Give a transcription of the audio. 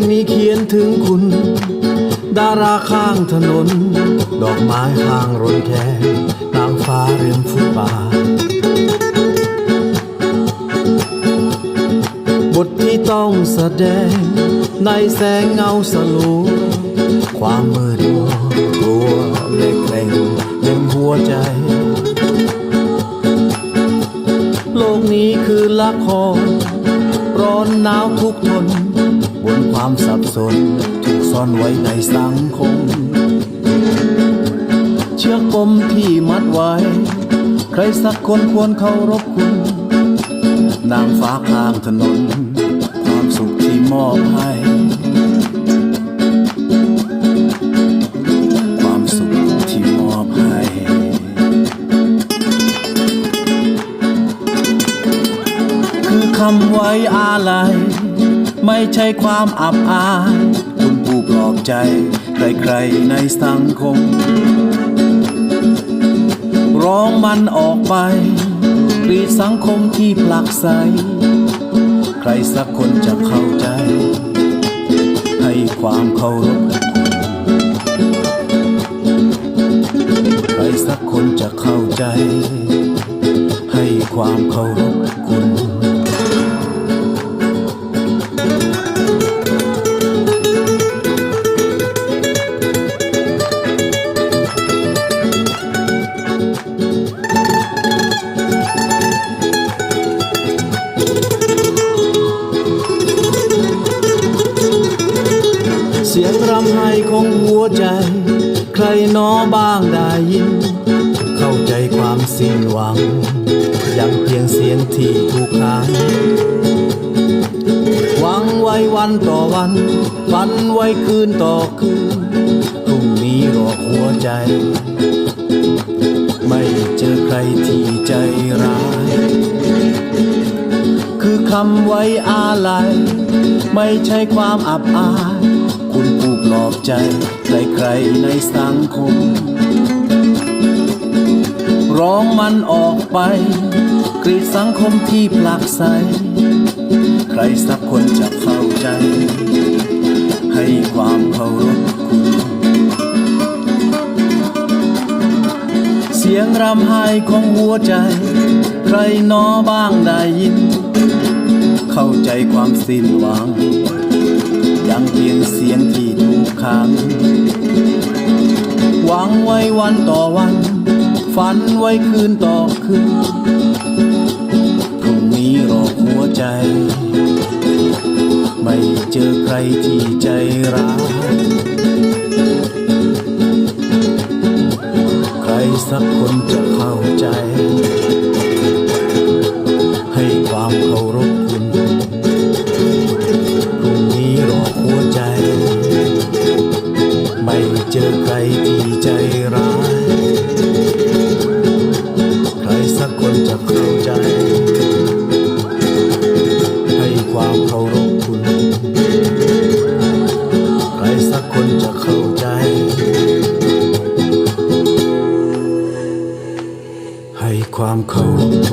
งนี้เขียนถึงคุณ ดาราข้างถนน ดอกไม้ข้างรนแทนนางฟ้าเริมฟุตบาทบทที่ต้องแสดง ในแสงเงาสลัวความมืดมัวกลัวและเกรงเต็มหัวใจ โลกนี้คือละคร ร้อนหนาวทุกทน บนความสับสนถูกซ่อนไว้ในสังคม เชือกปมที่มัดไว้ ใครสักคนควรเคารพคุณ นางฟ้าข้างถนน ความสุขที่มอบให้ความสุขที่มอบให้คือคำไว้อาลัย ไม่ใช่ความอับอายคุณผู้ปลอบใจ ใครๆในสังคม ร้องมันออกไปกรีดสังคมที่ผลักไสใครสักคนจะเข้าใจ ให้ความเคารพคุณใครสักคนจะเข้าใจให้ความเคารพคุณ หัวใจ ใครหนอบ้างได้ยิน เข้าใจความสิ้นหวังยังเพียงเสียงที่ถูกค้างหวังไว้วันต่อวันฝันไว้คืนต่อคืนพรุ่งนี้รอหัวใจ ไม่เจอใครที่ใจร้าย คือคำไว้อาลัย ไม่ใช่ความอับอาย คุณผู้ปลอบใจใครๆในสังคม ร้องมันออกไป กรีดสังคมที่ผลักไสใครสักคนจะเข้าใจ ให้ความเคารพคุณ เสียงรำไห้ของหัวใจ ใครหนอบ้างได้ยิน เข้าใจความสิ้นหวัง ยังเพียงเสียงที่ ขัง หวังไว้วันต่อวัน ฝันไว้คืนต่อคืนพรุ่งนี้รอหัวใจ ไม่เจอใครที่ใจร้ายใครสักคนจะเข้าใจ ให้ความเคารพคุณพ I'm cold.